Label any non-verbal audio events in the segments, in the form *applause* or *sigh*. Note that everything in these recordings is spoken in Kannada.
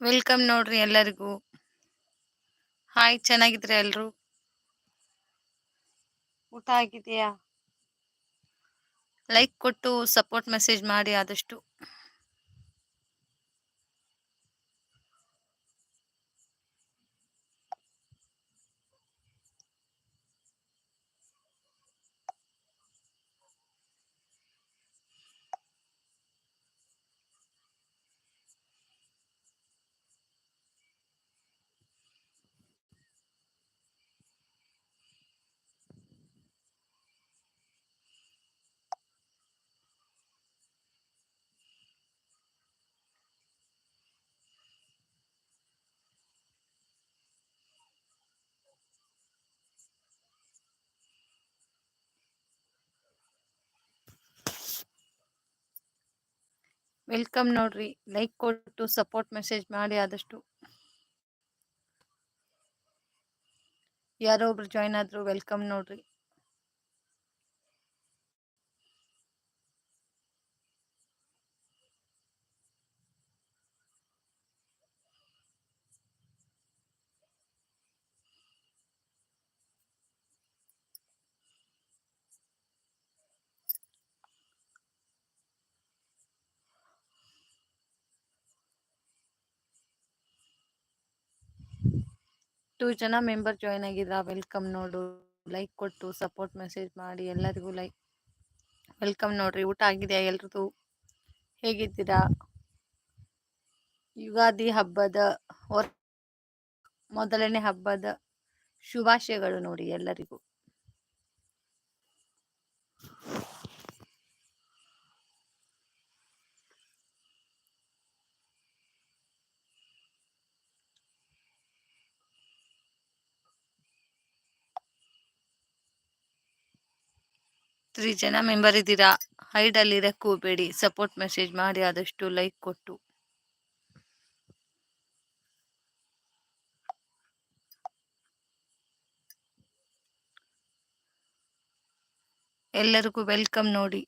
ವೆಲ್ಕಮ್ ನೋಡ್ರಿ ಎಲ್ಲರಿಗೂ. ಹಾಯ್ ಚೆನ್ನಾಗಿದ್ರೆ ಎಲ್ರು? ಊಟ ಆಗಿದೆಯಾ? ಲೈಕ್ ಕೊಟ್ಟು ಸಪೋರ್ಟ್ ಮೆಸೇಜ್ ಮಾಡಿ ಆದಷ್ಟು. ವೆಲ್ಕಮ್ ನೋಡ್ರಿ. ಲೈಕ್ ಕೊಟ್ಟು ಸಪೋರ್ಟ್ ಮೆಸೇಜ್ ಮಾಡಿ ಆದಷ್ಟು. ಯಾರೋ ಒಬ್ರು ಜಾಯ್ನ್ ಆದ್ರು ವೆಲ್ಕಮ್ ನೋಡ್ರಿ. ಟೂ ಜನ ಮೆಂಬರ್ ಜಾಯ್ನ್ ಆಗಿದ್ರ, ವೆಲ್ಕಮ್ ನೋಡು, ಲೈಕ್ ಕೊಟ್ಟು, ಸಪೋರ್ಟ್ ಮೆಸೇಜ್ ಮಾಡಿ, ಎಲ್ಲರಿಗೂ ಲೈಕ್ ವೆಲ್ಕಮ್ ನೋಡ್ರಿ, ಊಟ ಆಗಿದೆಯಾ ಎಲ್ರದ್ದು ಹೇಗಿದ್ದೀರಾ? ಯುಗಾದಿ ಹಬ್ಬದ ಮೊದಲನೇ ಹಬ್ಬದ ಶುಭಾಶಯಗಳು ನೋಡಿ ಎಲ್ಲರಿಗೂ. ತ್ರೀ ಜನ ಮೆಂಬರ್ ಇದ್ದೀರಾ ಹೈಡಲ್ಲಿ ಹೋಗ್ಬೇಡಿ ಸಪೋರ್ಟ್ ಮೆಸೇಜ್ ಮಾಡಿ ಆದಷ್ಟು ಲೈಕ್ ಕೊಟ್ಟು. ಎಲ್ಲರಿಗೂ ವೆಲ್ಕಮ್ ನೋಡಿ.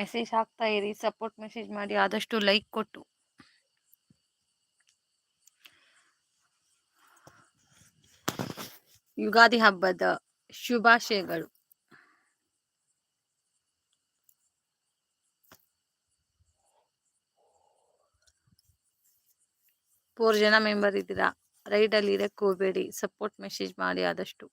ಮೆಸೇಜ್ ಹಾಕ್ತಾ ಇರಿ ಸಪೋರ್ಟ್ ಮೆಸೇಜ್ ಮಾಡಿ, ಆದಷ್ಟು ಲೈಕ್ ಕೊಟ್ಟು. ಯುಗಾದಿ ಹಬ್ಬದ ಶುಭಾಶಯಗಳು. ಫೋರ್ ಜನ ಮೆಂಬರ್ ಇದ್ದೀರಾ ರೈಡಲ್ಲಿ ಇರಕ್ಕೆ ಹೋಗಬೇಡಿ ಸಪೋರ್ಟ್ ಮೆಸೇಜ್ ಮಾಡಿ ಆದಷ್ಟು.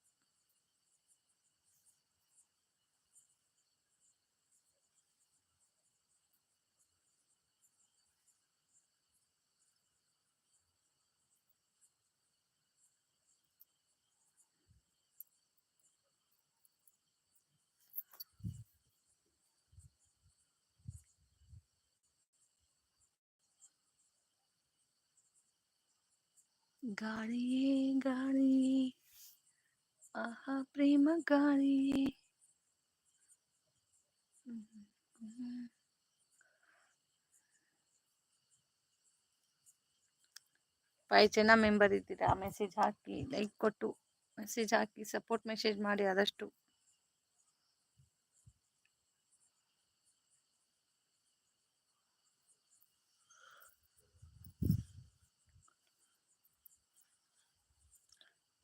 ಗಾಳಿಯೇ ಗಾಳಿಯೇ ಆಹಾ ಪ್ರೇಮ ಗಾಳಿಯೇ ಫೈವ್ ಜನ ಮೆಂಬರ್ ಇದ್ದೀರಾ ಮೆಸೇಜ್ ಹಾಕಿ ಲೈಕ್ ಕೊಟ್ಟು ಮೆಸೇಜ್ ಹಾಕಿ ಸಪೋರ್ಟ್ ಮೆಸೇಜ್ ಮಾಡಿ ಆದಷ್ಟು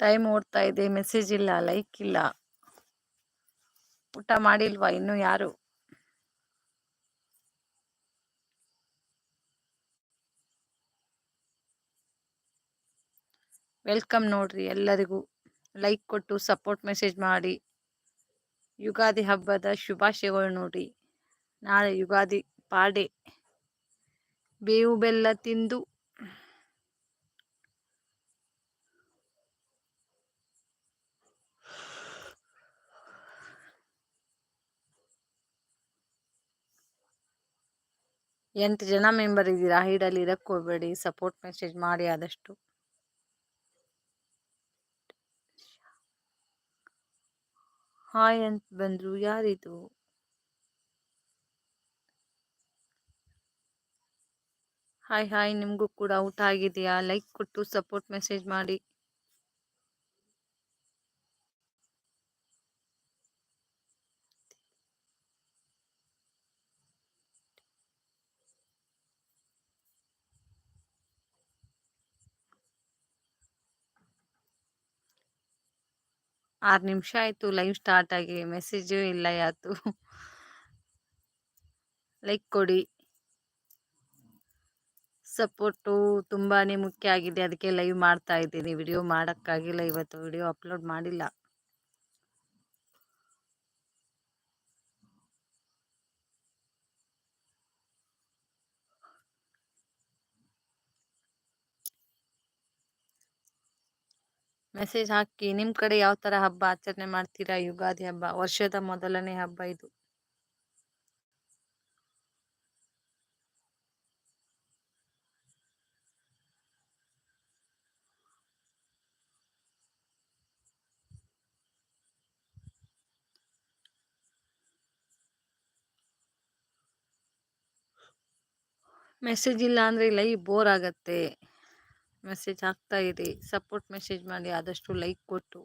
ಟೈಮ್ ಓಡ್ತಾ ಇದೆ ಮೆಸೇಜ್ ಇಲ್ಲ ಲೈಕ್ ಇಲ್ಲ. ಊಟ ಮಾಡಿಲ್ವಾ ಇನ್ನು ಯಾರು? ವೆಲ್ಕಮ್ ನೋಡ್ರಿ ಎಲ್ಲರಿಗೂ. ಲೈಕ್ ಕೊಟ್ಟು ಸಪೋರ್ಟ್ ಮೆಸೇಜ್ ಮಾಡಿ. ಯುಗಾದಿ ಹಬ್ಬದ ಶುಭಾಶಯಗಳು ನೋಡಿ ನಾಳೆ ಯುಗಾದಿ ಪಾಡೆ ಬೇವು ಬೆಲ್ಲ ತಿಂದು ಎಂಟು ಜನ ಮೆಂಬರ್ ಇದ್ದೀರಾ? ಹೈಡಲ್ಲಿ ಇರಕ್ಕೆ ಹೋಗ್ಬೇಡಿ. ಸಪೋರ್ಟ್ ಮೆಸೇಜ್ ಮಾಡಿ ಆದಷ್ಟು. ಹಾಯ್ ಅಂತ ಬಂದ್ರು. ಯಾರಿದು? Hi hi. ನಿಮಗೂ ಕೂಡ ಊಟ ಆಗಿದೆಯಾ? ಲೈಕ್ ಕೊಟ್ಟು ಸಪೋರ್ಟ್ ಮೆಸೇಜ್ ಮಾಡಿ. ಆರು ನಿಮಿಷ ಆಯಿತು, ಲೈವ್ ಸ್ಟಾರ್ಟ್ ಆಗಿ, ಮೆಸೇಜು ಇಲ್ಲ ಯಾತು ಲೈಕ್ ಕೊಡಿ. ಸಪೋರ್ಟು ತುಂಬಾ ಮುಖ್ಯ ಆಗಿದೆ. ಅದಕ್ಕೆ ಲೈವ್ ಮಾಡ್ತಾ ಇದ್ದೀನಿ. ವಿಡಿಯೋ ಮಾಡೋಕ್ಕಾಗಿಲ್ಲ ಇವತ್ತು ವಿಡಿಯೋ ಅಪ್ಲೋಡ್ ಮಾಡಿಲ್ಲ. ಮೆಸೇಜ್ ಹಾಕಿ ನಿಮ್ಮ ಕಡೆ ಯಾವ ಥರ ಹಬ್ಬ ಆಚರಣೆ ಮಾಡ್ತೀರಾ? ಯುಗಾದಿ ಹಬ್ಬ, ವರ್ಷದ ಮೊದಲನೇ ಹಬ್ಬ ಇದು. ಮೆಸೇಜ್ ಇಲ್ಲ ಅಂದರೆ ಲೈವ್ ಬೋರ್ ಆಗತ್ತೆ. ಮೆಸೇಜ್ ಆಗ್ತಾ ಇದೆ ಸಪೋರ್ಟ್ ಮೆಸೇಜ್ ಮಾಡಿ ಆದಷ್ಟು ಲೈಕ್ ಕೊಟ್ಟು.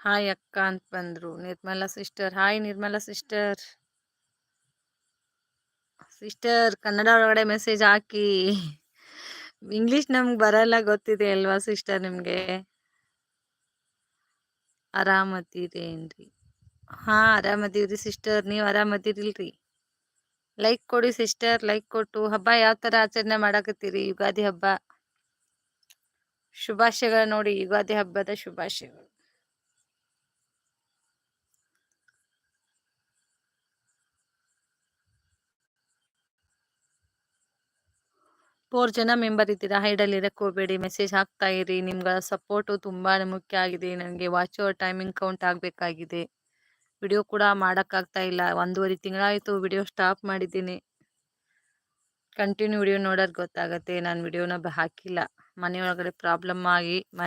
ಹಾಯ್ ಅಕ್ಕ ಅಂತ ಬಂದರು. Nirmala sister hi Nirmala sister sister Kannada ಒಳಗಡೆ ಮೆಸೇಜ್ ಹಾಕಿ. ಇಂಗ್ಲಿಷ್ ನಮ್ಗೆ ಬರಲ್ಲ ಗೊತ್ತಿದೆ ಅಲ್ವಾ ಸಿಸ್ಟರ್ ನಿಮಗೆ? ಆರಾಮದಿರೇನ್ರಿ ಹಾ, ಆರಾಮದೀವ್ರಿ ಸಿಸ್ಟರ್ ನೀವು ಆರಾಮದಿರಿಲ್ರಿ? ಲೈಕ್ ಕೊಡಿ ಸಿಸ್ಟರ್ ಲೈಕ್ ಕೊಟ್ಟು. ಹಬ್ಬ ಯಾವ ತರ ಆಚರಣೆ ಮಾಡಾಕತ್ತೀರಿ? ಯುಗಾದಿ ಹಬ್ಬ. ಶುಭಾಶಯಗಳು ನೋಡಿ, ಯುಗಾದಿ ಹಬ್ಬದ ಶುಭಾಶಯಗಳು. ಫೋರ್ ಜನ ಮೆಂಬರ್ ಇದ್ದೀರಾ? ಹೈಡಲ್ಲಿ ಇರಕ್ಕೆ ಮೆಸೇಜ್ ಹಾಕ್ತಾ ಇರಿ. ನಿಮ್ಗೆ ಸಪೋರ್ಟು ತುಂಬಾ ಮುಖ್ಯ ಆಗಿದೆ. ನನಗೆ ವಾಚ್ ಅವರ್ ಟೈಮಿಂಗ್ ಕೌಂಟ್ ಆಗಬೇಕಾಗಿದೆ. ವಿಡಿಯೋ ಕೂಡ ಮಾಡೋಕ್ಕಾಗ್ತಾ ಇಲ್ಲ. ಒಂದೂವರೆ ತಿಂಗಳಾಯಿತು. ವಿಡಿಯೋ ಸ್ಟಾಪ್ ಮಾಡಿದ್ದೀನಿ. ಕಂಟಿನ್ಯೂ ವಿಡಿಯೋ ನೋಡೋದು ಗೊತ್ತಾಗತ್ತೆ. ನಾನು ವಿಡಿಯೋನ ಹಾಕಿಲ್ಲ. ಮನೆಯೊಳಗಡೆ ಪ್ರಾಬ್ಲಮ್ ಆಗಿ ಮ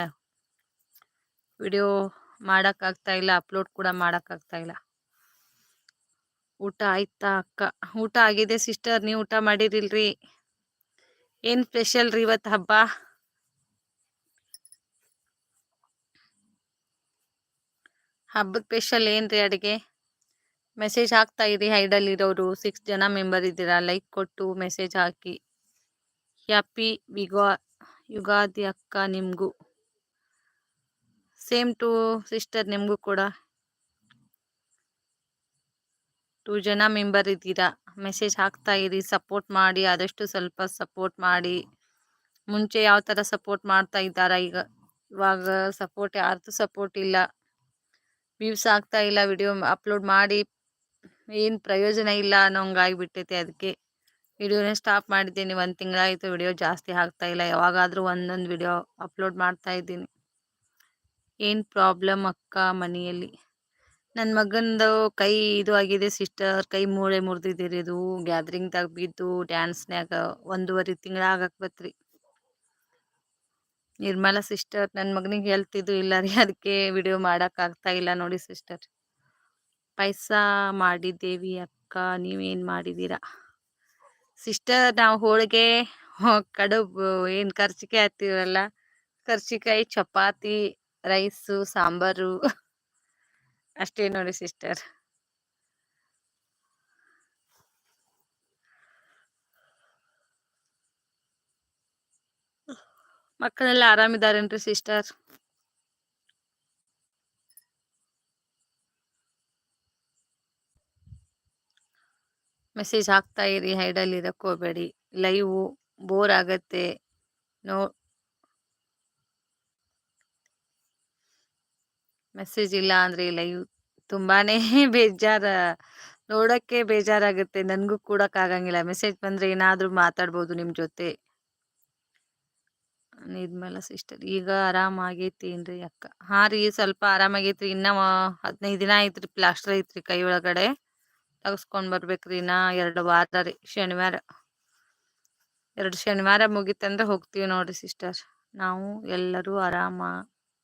ವಿಡಿಯೋ ಮಾಡೋಕ್ಕಾಗ್ತಾ ಇಲ್ಲ. ಅಪ್ಲೋಡ್ ಕೂಡ ಮಾಡೋಕ್ಕಾಗ್ತಾ ಇಲ್ಲ. ಊಟ ಆಯ್ತಾ ಅಕ್ಕ? ಊಟ ಆಗಿದೆ ಸಿಸ್ಟರ್ ನೀವು ಊಟ ಮಾಡಿರಿಲ್ರಿ? ಏನು ಸ್ಪೆಷಲ್ ರೀ ಇವತ್ತು ಹಬ್ಬ? ಹಬ್ಬದ ಸ್ಪೆಷಲ್ ಏನ್ರಿ ಅಡುಗೆ? ಮೆಸೇಜ್ ಹಾಕ್ತಾ ಇರಿ ಹೈಡಲ್ಲಿರೋರು ಸಿಕ್ಸ್ ಜನ ಮೆಂಬರ್ ಇದ್ದೀರಾ. ಲೈಕ್ ಕೊಟ್ಟು ಮೆಸೇಜ್ ಹಾಕಿ. ಹ್ಯಾಪಿ ವಿಗಾ ಯುಗಾದಿ ಅಕ್ಕ ನಿಮಗೂ. ಸೇಮ್ ಟು ಸಿಸ್ಟರ್ ನಿಮಗೂ ಕೂಡ. ಟೂ ಜನ ಮೆಂಬರ್ ಇದ್ದೀರಾ? ಮೆಸೇಜ್ ಹಾಕ್ತಾ ಇರಿ, ಸಪೋರ್ಟ್ ಮಾಡಿ, ಆದಷ್ಟು ಸ್ವಲ್ಪ ಸಪೋರ್ಟ್ ಮಾಡಿ. ಮುಂಚೆ ಯಾವ ಥರ ಸಪೋರ್ಟ್ ಮಾಡ್ತಾ ಇದ್ದಾರಾ? ಈಗ ಇವಾಗ ಸಪೋರ್ಟ್ ಯಾರ್ದು ಸಪೋರ್ಟ್ ಇಲ್ಲ. ವ್ಯೂಸ್ ಆಗ್ತಾ ಇಲ್ಲ, ವಿಡಿಯೋ ಅಪ್ಲೋಡ್ ಮಾಡಿ. ಏನು ಪ್ರಯೋಜನ ಇಲ್ಲ ಅನ್ನೋ ಹಂಗಾಗಿಬಿಟ್ಟೈತೆ ಅದಕ್ಕೆ. ವಿಡಿಯೋನೇ ಸ್ಟಾಪ್ ಮಾಡಿದ್ದೀನಿ, ಒಂದು ತಿಂಗಳಾಯಿತು ವಿಡಿಯೋ ಜಾಸ್ತಿ ಆಗ್ತಾ ಇಲ್ಲ. ಯಾವಾಗಾದರೂ ಒಂದೊಂದು ವಿಡಿಯೋ ಅಪ್ಲೋಡ್ ಮಾಡ್ತಾ ಇದ್ದೀನಿ. ಏನು ಪ್ರಾಬ್ಲಮ್ ಅಕ್ಕ ಮನೆಯಲ್ಲಿ? ನನ್ನ ಮಗಂದು ಕೈ ಇದು ಆಗಿದೆ ಸಿಸ್ಟರ್, ಕೈ ಮೂಳೆ ಮುರಿದಿದ್ದೀರಿ ಇದು ಗ್ಯಾದ್ರಿಂಗ್ದಾಗ ಬಿದ್ದು ಡ್ಯಾನ್ಸ್ನ್ಯಾಗ ಒಂದೂವರೆ ತಿಂಗಳ ಆಗಕ್ಕೆ ನಿರ್ಮಲಾ ಸಿಸ್ಟರ್ ನನ್ನ ಮಗನಿಗೆ ಹೆಲ್ತ್ ಇದು ಇಲ್ಲ ರೀ ಅದಕ್ಕೆ ವಿಡಿಯೋ ಮಾಡೋಕ್ಕಾಗ್ತಾ ಇಲ್ಲ ನೋಡಿ ಸಿಸ್ಟರ್. ಪಾಯಸ ಮಾಡಿದ್ದೇವಿ ಅಕ್ಕ, ನೀವೇನು ಮಾಡಿದ್ದೀರಾ ಸಿಸ್ಟರ್, ನಾವು ಹೋಳಿಗೆ, ಕಡುಬು, ಏನು ಕರ್ಚಿಕಾಯಿ ಹಾಕ್ತೀವಲ್ಲ, ಕರ್ಚಿಕಾಯಿ, ಚಪಾತಿ, ರೈಸು, ಸಾಂಬಾರು. ಅಷ್ಟೇ ನೋಡಿ ಸಿಸ್ಟರ್ ಮಕ್ಕಳೆಲ್ಲ ಆರಾಮಿದಾರೇನ್ರಿ ಸಿಸ್ಟರ್ ಮೆಸೇಜ್ ಹಾಕ್ತಾ ಇರಿ ಹೈಡಲ್ಲಿ ಇರೋಕೋಬೇಡಿ ಲೈವ್ ಲೈವು ಬೋರ್ ಆಗತ್ತೆ. ನೋ ಮೆಸೇಜ್ ಇಲ್ಲ ಅಂದರೆ ಲೈವ್ ತುಂಬಾನೇ *laughs* ಬೇಜಾರ. ನೋಡೋಕ್ಕೆ ಬೇಜಾರಾಗುತ್ತೆ. ನನಗೂ ಆಗಂಗಿಲ್ಲ. ಮೆಸೇಜ್ ಬಂದ್ರೆ ಏನಾದರೂ ಮಾತಾಡ್ಬೋದು ನಿಮ್ಮ ಜೊತೆ. ನಿರ್ಮಲಾ ಸಿಸ್ಟರ್ ಈಗ ಆರಾಮಾಗೈತೇನ್ರಿ ಅಕ್ಕ? ಹಾಂ ರೀ, ಸ್ವಲ್ಪ ಆರಾಮಾಗೈತ್ರಿ ಇನ್ನೂ ಹದಿನೈದು ದಿನ ಐತ್ರಿ ಪ್ಲಾಸ್ಟರ್ ಐತ್ರಿ ಕೈ ಒಳಗಡೆ. ತಗಸ್ಕೊಂಡ್ ಬರ್ಬೇಕ್ರಿ ಇನ್ನ ಎರಡು ವಾರ ಶನಿವಾರ. ಎರಡು ಶನಿವಾರ ಮುಗಿತಂದ್ರೆ ಹೋಗ್ತೀವಿ ನೋಡ್ರಿ ಸಿಸ್ಟರ್ ನಾವು ಎಲ್ಲರೂ ಆರಾಮ,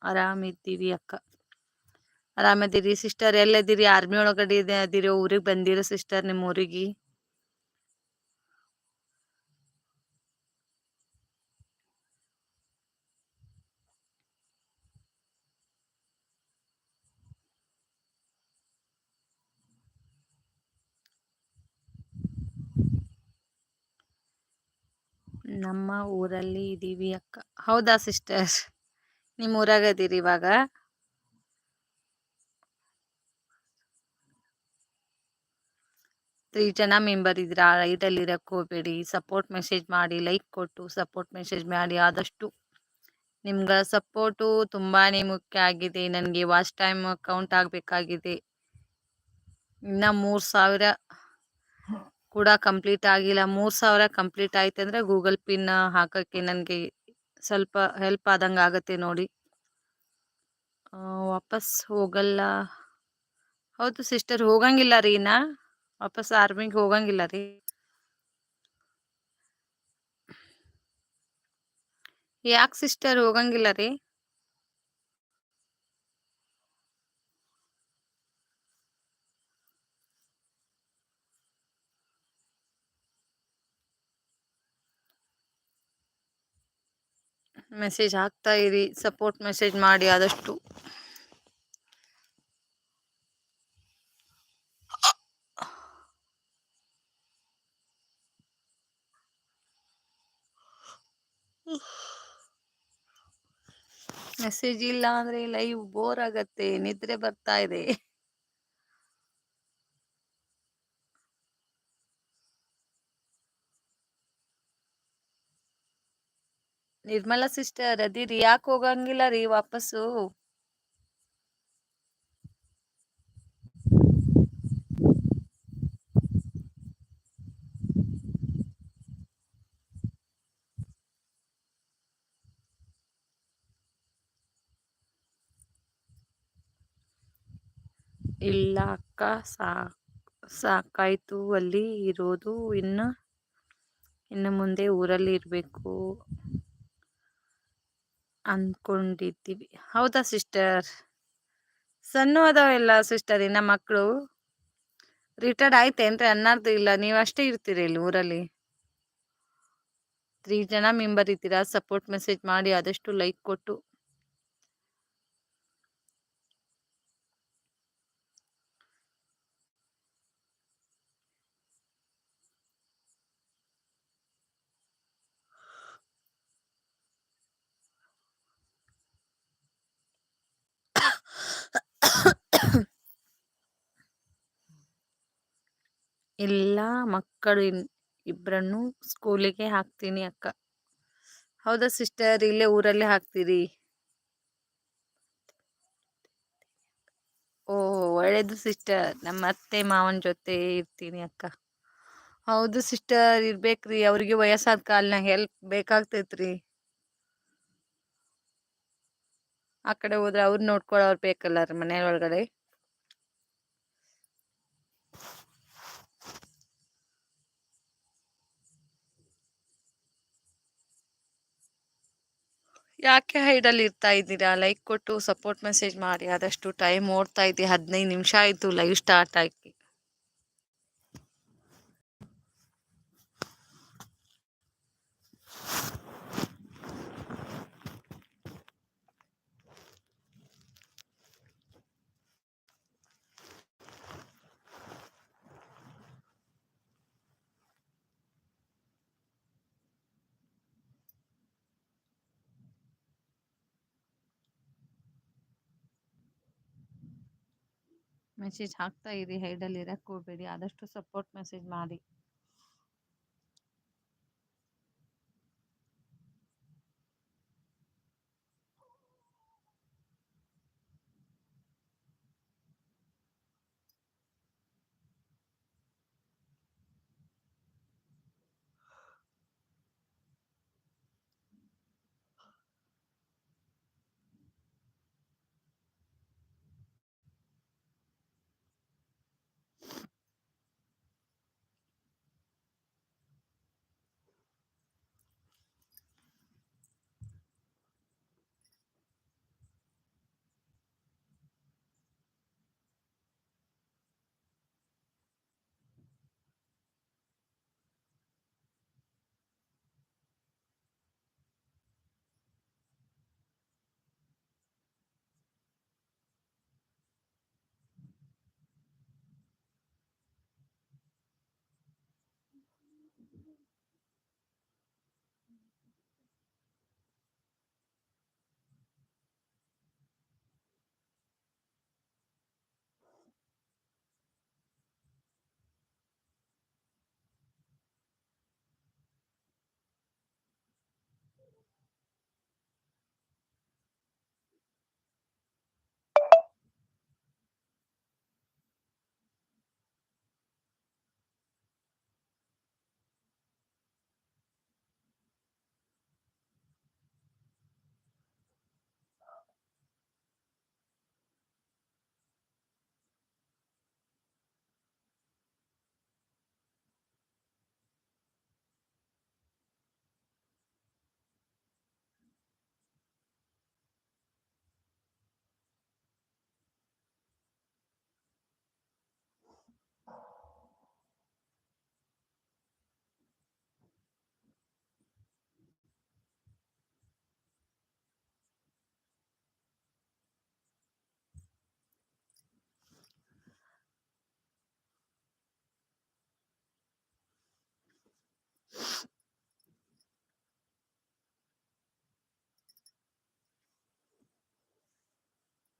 ಆರಾಮಿದ್ದೀವಿ ಅಕ್ಕ. ಆರಾಮದಿರಿ ಸಿಸ್ಟರ್ ಎಲ್ಲದಿರಿ? ಆರ್ಮಿ ಒಳಗಡೆ ಅದಿರಿ, ಊರಿಗೆ ಬಂದಿರ ಸಿಸ್ಟರ್ ನಿಮ್ಮ ಊರಿಗೆ ನಮ್ಮ ಊರಲ್ಲಿ ಇದೀವಿ ಅಕ್ಕ. ಹೌದಾ ಸಿಸ್ಟರ್ ನಿಮ್ಮ ಊರಾಗ ಅದೀರಿ ಇವಾಗ? ತ್ರೀ ಜನ ಮೆಂಬರ್ ಇದ್ದೀರಾ ಆ ಇರಕ್ಕೆ ಹೋಗಬೇಡಿ. ಸಪೋರ್ಟ್ ಮೆಸೇಜ್ ಮಾಡಿ, ಲೈಕ್ ಕೊಟ್ಟು ಸಪೋರ್ಟ್ ಮೆಸೇಜ್ ಮಾಡಿ, ಆದಷ್ಟು ನಿಮ್ಗೆ ಸಪೋರ್ಟು ತುಂಬಾ ಮುಖ್ಯ ಆಗಿದೆ. ನನಗೆ ವಾಚ್ ಟೈಮ್ ಕೌಂಟ್ ಆಗಬೇಕಾಗಿದೆ. ಇನ್ನು ಮೂರು ಸಾವಿರ ಕೂಡ ಕಂಪ್ಲೀಟ್ ಆಗಿಲ್ಲ. ಮೂರು ಸಾವಿರ ಕಂಪ್ಲೀಟ್ ಆಯ್ತು ಅಂದರೆ ಗೂಗಲ್ ಪಿನ್ ಹಾಕೋಕ್ಕೆ ನನಗೆ ಸ್ವಲ್ಪ ಹೆಲ್ಪ್ ಆದಂಗೆ ಆಗುತ್ತೆ ನೋಡಿ. ವಾಪಸ್ ಹೋಗಲ್ಲ. ಹೌದು ಸಿಸ್ಟರ್, ಹೋಗಂಗಿಲ್ಲ ರೀ ಇನ್ನ ವಾಪಸ್ ಆರ್ಮಿಗೆ ಹೋಗಂಗಿಲ್ಲ ರೀ ಯಾಕೆ ಸಿಸ್ಟರ್ ಹೋಗಂಗಿಲ್ಲ ರೀ ಮೆಸೇಜ್ ಹಾಕ್ತಾ ಇರಿ ಸಪೋರ್ಟ್ ಮೆಸೇಜ್ ಮಾಡಿ ಆದಷ್ಟು ಮೆಸೇಜ್ ಇಲ್ಲ ಅಂದ್ರೆ ಲೈವ್ ಬೋರ್ ಆಗತ್ತೆ, ನಿದ್ರೆ ಬರ್ತಾ ಇದೆ. ನಿರ್ಮಲಾ ಸಿಸ್ಟರ್ ಅದಿರಿ, ಯಾಕೆ ಹೋಗಂಗಿಲ್ಲ ರೀ ವಾಪಸ್ಸು? ಇಲ್ಲ ಅಕ್ಕ ಸಾಕು ಸಾಕಾಯ್ತು. ಅಲ್ಲಿ ಇರೋದು ಇನ್ನು ಇನ್ನು ಮುಂದೆ ಊರಲ್ಲಿ ಇರಬೇಕು ಅಂದ್ಕೊಂಡಿದ್ದೀವಿ ಹೌದಾ ಸಿಸ್ಟರ್? ಸಣ್ಣ ಅದಾವೆಲ್ಲ ಸಿಸ್ಟರ್ ಇನ್ನು ಮಕ್ಕಳು ರಿಟೈರ್ಡ್ ಆಯ್ತೇನ್ರಿ ಅನ್ನಾರ್ದು ಇಲ್ಲ. ನೀವು ಅಷ್ಟೇ ಇರ್ತೀರಿ ಇಲ್ಲಿ ಊರಲ್ಲಿ? ತ್ರೀ ಜನ ಮೆಂಬರ್ ಇದ್ದೀರಾ? ಸಪೋರ್ಟ್ ಮೆಸೇಜ್ ಮಾಡಿ ಆದಷ್ಟು ಲೈಕ್ ಕೊಟ್ಟು. ಇಲ್ಲ ಮಕ್ಕಳು ಇಬ್ರನ್ನು ಸ್ಕೂಲಿಗೆ ಹಾಕ್ತೀನಿ ಅಕ್ಕ. ಹೌದಾ ಸಿಸ್ಟರ್? ಇಲ್ಲೇ ಊರಲ್ಲೇ ಹಾಕ್ತೀರಿ? ಓ, ಒಳ್ಳೇದು ಸಿಸ್ಟರ್. ನಮ್ಮ ಅತ್ತೆ ಮಾವನ ಜೊತೆ ಇರ್ತೀನಿ ಅಕ್ಕ. ಹೌದು ಸಿಸ್ಟರ್, ಇರ್ಬೇಕ್ರಿ. ಅವ್ರಿಗೆ ವಯಸ್ಸಾದ ಕಾಲ್ನಾಗ ಹೆಲ್ಪ್ ಬೇಕಾಗ್ತೈತ್ರಿ. ಆ ಕಡೆ ಹೋದ್ರೆ ಅವ್ರು ನೋಡ್ಕೊಳ್ಳೋರು ಬೇಕಲ್ಲ ಮನೆ ಒಳಗಡೆ ಯಾಕೆ ಹೈಡಲ್ಲಿ ಇರ್ತಾ ಇದ್ದೀರಾ? ಲೈಕ್ ಕೊಟ್ಟು ಸಪೋರ್ಟ್ ಮೆಸೇಜ್ ಮಾಡಿ, ಆದಷ್ಟು ಟೈಮ್ ಓಡ್ತಾ ಇದೆ, ಹದಿನೈದು ನಿಮಿಷ ಆಯಿತು, ಲೈವ್ ಸ್ಟಾರ್ಟ್ ಆಗಿ. ಮೆಸೇಜ್ ಹಾಕ್ತಾ ಇರಿ ಹೈಡಲ್ಲಿ ಇರಕ್ಕೆ ಹೋಗಬೇಡಿ ಆದಷ್ಟು ಸಪೋರ್ಟ್ ಮೆಸೇಜ್ ಮಾಡಿ.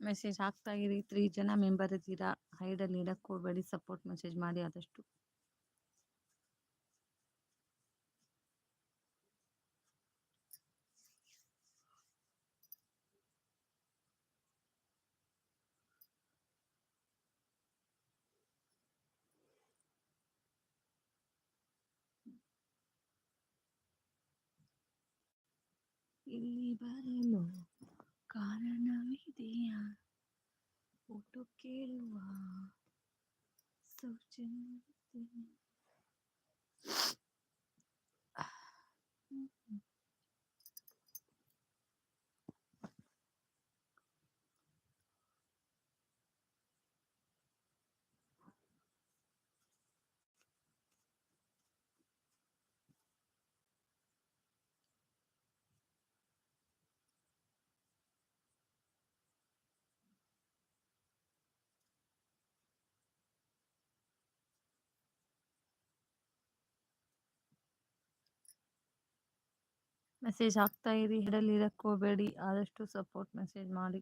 ಮೆಸೇಜ್ ಹಾಕ್ತಾ ಇರಿ. ತ್ರೀ ಜನ ಮೆಂಬರ್ ಇದ್ದೀರಾ? ಹೈಡಲ್ಲಿ ಇಡಕ್ಕೆ ಹೋಗಬೇಡಿ. ಸಪೋರ್ಟ್ ಮೆಸೇಜ್ ಮಾಡಿ ಆದಷ್ಟು. ಇಲ್ಲಿ ಬರಲು? ಕಾರಣವಿದೆಯಾ ಫೋಟೋ ಕೇಳುವ ಸೌಜನ್ಯ ಮೆಸೇಜ್ ಹಾಕ್ತಾ ಇರಿ. ಹಿಡಲ್ಲಿ ಇರಕ್ಕೆ ಹೋಗಬೇಡಿ. ಆದಷ್ಟು ಸಪೋರ್ಟ್ ಮೆಸೇಜ್ ಮಾಡಿ.